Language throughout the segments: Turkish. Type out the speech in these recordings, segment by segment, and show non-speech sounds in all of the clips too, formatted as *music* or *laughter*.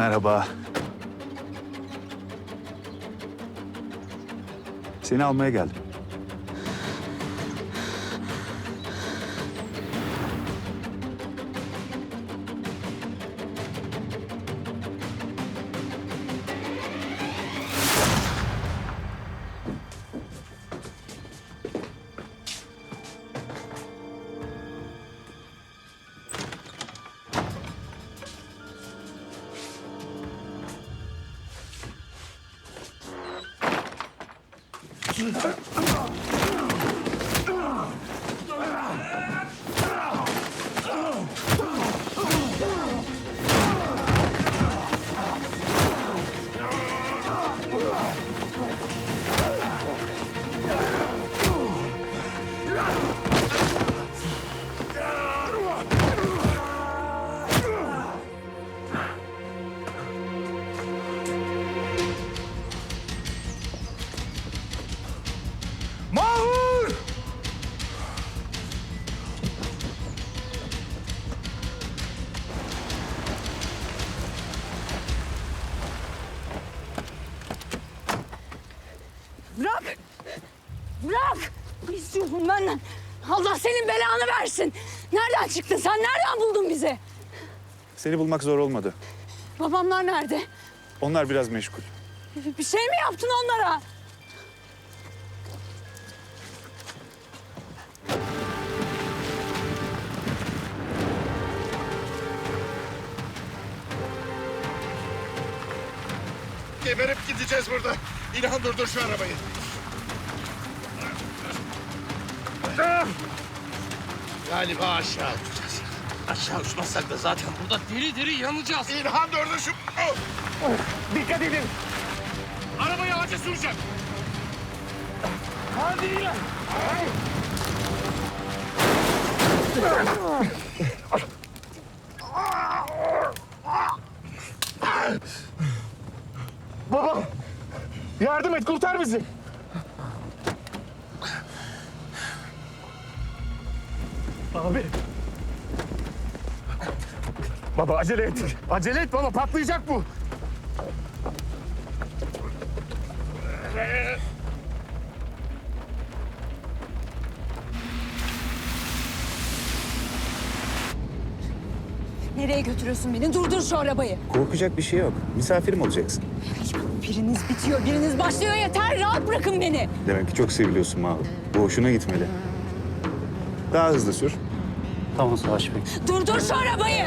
Merhaba. Seni almaya geldim. アハハハ! Bırak! Bırak! Ne istiyorsun benden? Allah senin belanı versin. Nereden çıktın sen? Nereden buldun bizi? Seni bulmak zor olmadı. Babamlar nerede? Onlar biraz meşgul. Bir şey mi yaptın onlara? Geberip gideceğiz burada. İlhan durdur şu arabayı. Galiba aşağı uçacağız. Aşağı uçmazsak da zaten burada diri diri yanacağız. İlhan durdur şu... Oh! Dikkat edin. Arabayı ağaca süreceğim. Hadi İlhan. *laughs* Yardım et, kurtar bizi. Abi. Baba acele et. Acele et baba, patlayacak bu. Nereye götürüyorsun beni? Durdur şu arabayı. Korkacak bir şey yok. Misafirim olacaksın. Biriniz bitiyor, biriniz başlıyor. Yeter, rahat bırakın beni. Demek ki çok seviliyorsun Mahur. Bu hoşuna gitmeli. Daha hızlı sür. Tamam Savaş Bey. Durdur şu arabayı.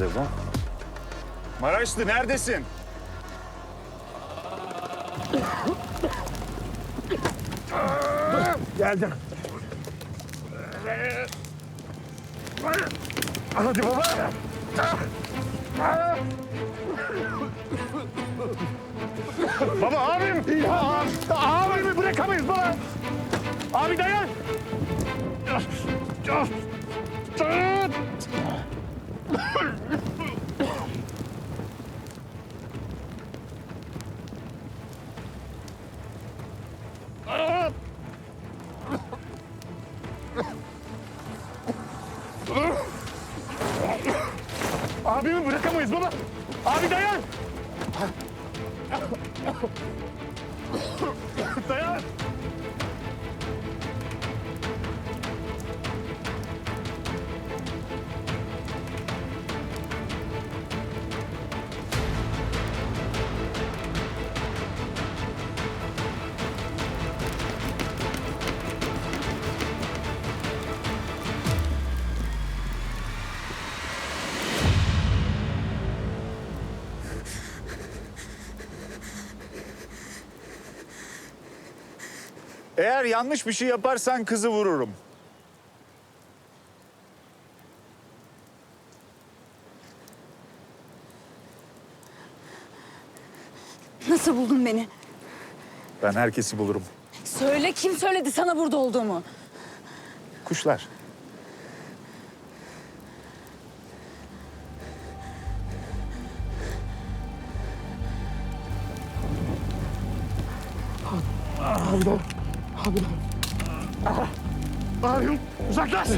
Nerede bu? Maraşlı neredesin? Geldim. Hadi baba. baba abim. İlhan. Abimi bırakamayız baba. Abi dayan. Abimi bırakamayız baba. Abi dayan. Dayan! Eğer yanlış bir şey yaparsan kızı vururum. Nasıl buldun beni? Ben herkesi bulurum. Söyle kim söyledi sana burada olduğumu? Kuşlar. Bağırıyorum. Uzaklaş!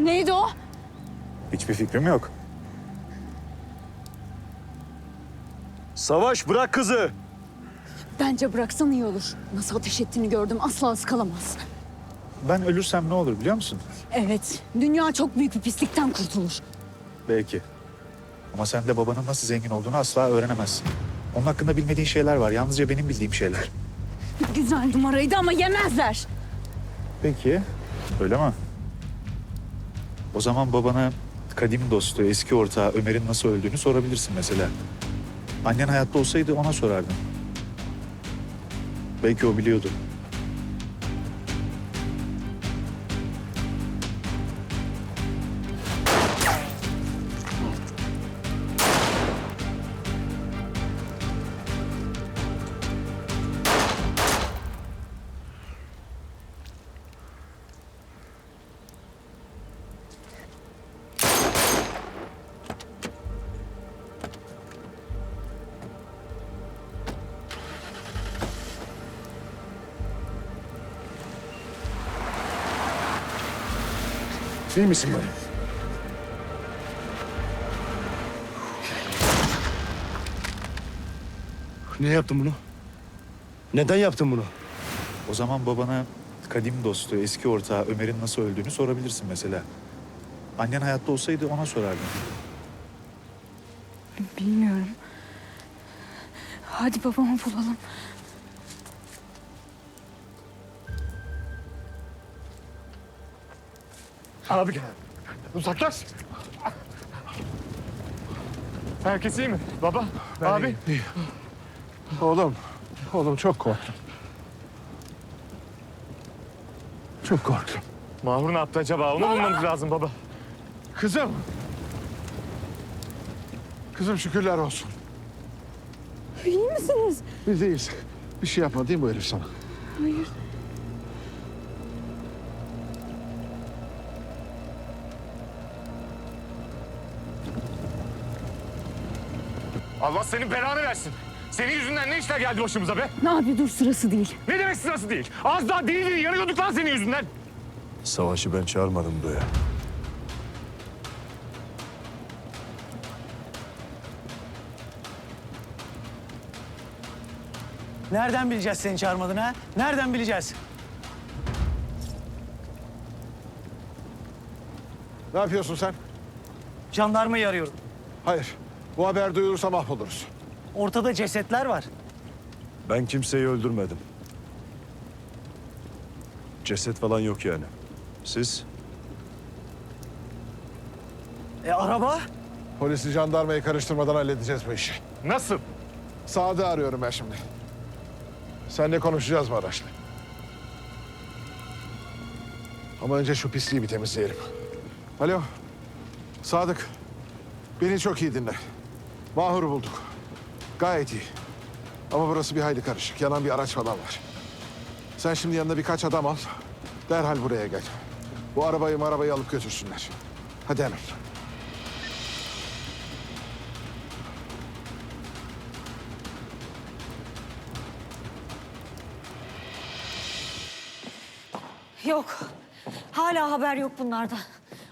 Neydi o? Hiçbir fikrim yok. Savaş bırak kızı. Bence bıraksan iyi olur. Nasıl ateş ettiğini gördüm. Asla ıskalamaz. Ben ölürsem ne olur biliyor musun? Evet. Dünya çok büyük bir pislikten kurtulur. Belki. Ama sen de babanın nasıl zengin olduğunu asla öğrenemezsin. Onun hakkında bilmediğin şeyler var. Yalnızca benim bildiğim şeyler. Güzel numaraydı ama yemezler. Peki. Öyle mi? O zaman babana kadim dostu, eski ortağı Ömer'in nasıl öldüğünü sorabilirsin mesela. Annen hayatta olsaydı ona sorardın. Belki o biliyordu. İyi misin bana? Niye yaptın bunu? Neden yaptın bunu? O zaman babana kadim dostu, eski ortağı Ömer'in nasıl öldüğünü sorabilirsin mesela. Annen hayatta olsaydı ona sorardın. Bilmiyorum. Hadi babamı bulalım. Abi gel. Uzaklaş. Herkes iyi mi? Baba, abi. Oğlum, oğlum çok korktum. Çok korktum. Mahur ne yaptı acaba? Onu bulmamız lazım baba. Kızım. Kızım şükürler olsun. İyi misiniz? Biz iyiyiz. Bir şey yapmadı değil mi bu herif sana? Hayır. Allah senin belanı versin. Senin yüzünden ne işler geldi başımıza be? Ne abi dur sırası değil. Ne demek sırası değil? Az daha deli deli yanıyorduk lan senin yüzünden. Savaşı ben çağırmadım buraya. Nereden bileceğiz seni çağırmadığını ha? Nereden bileceğiz? Ne yapıyorsun sen? Jandarmayı arıyorum. Hayır. Bu haber duyulursa mahvoluruz. Ortada cesetler var. Ben kimseyi öldürmedim. Ceset falan yok yani. Siz? E araba? Polisi jandarmayı karıştırmadan halledeceğiz bu işi. Nasıl? Saad'ı arıyorum ben şimdi. Seninle konuşacağız mı araçla? Ama önce şu pisliği bir temizleyelim. Alo. Sadık. Beni çok iyi dinle. Mahur'u bulduk. Gayet iyi. Ama burası bir hayli karışık. Yanan bir araç falan var. Sen şimdi yanına birkaç adam al. Derhal buraya gel. Bu arabayı arabayı alıp götürsünler. Hadi hemen. Yok. Hala haber yok bunlardan.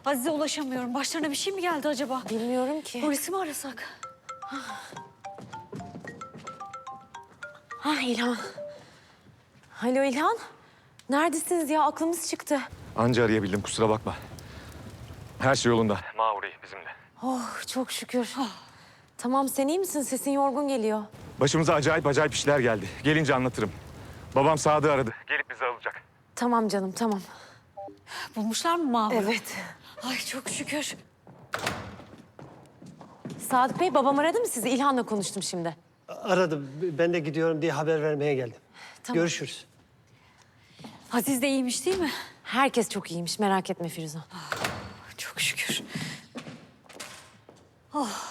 Azize ulaşamıyorum. Başlarına bir şey mi geldi acaba? Bilmiyorum ki. Polisi mi arasak? Ha İlhan. Alo İlhan. Neredesiniz ya? Aklımız çıktı. Anca arayabildim kusura bakma. Her şey yolunda. Mahuri bizimle. Oh çok şükür. Tamam sen iyi misin? Sesin yorgun geliyor. Başımıza acayip acayip işler geldi. Gelince anlatırım. Babam Sadık'ı aradı. Gelip bizi alacak. Tamam canım tamam. Bulmuşlar mı Mahmut'u? Evet. Ay çok şükür. Sadık Bey babam aradı mı sizi? İlhan'la konuştum şimdi. Aradım. Ben de gidiyorum diye haber vermeye geldim. Tamam. Görüşürüz. Aziz de iyiymiş değil mi? Herkes çok iyiymiş merak etme Firuze. Çok şükür. Oh.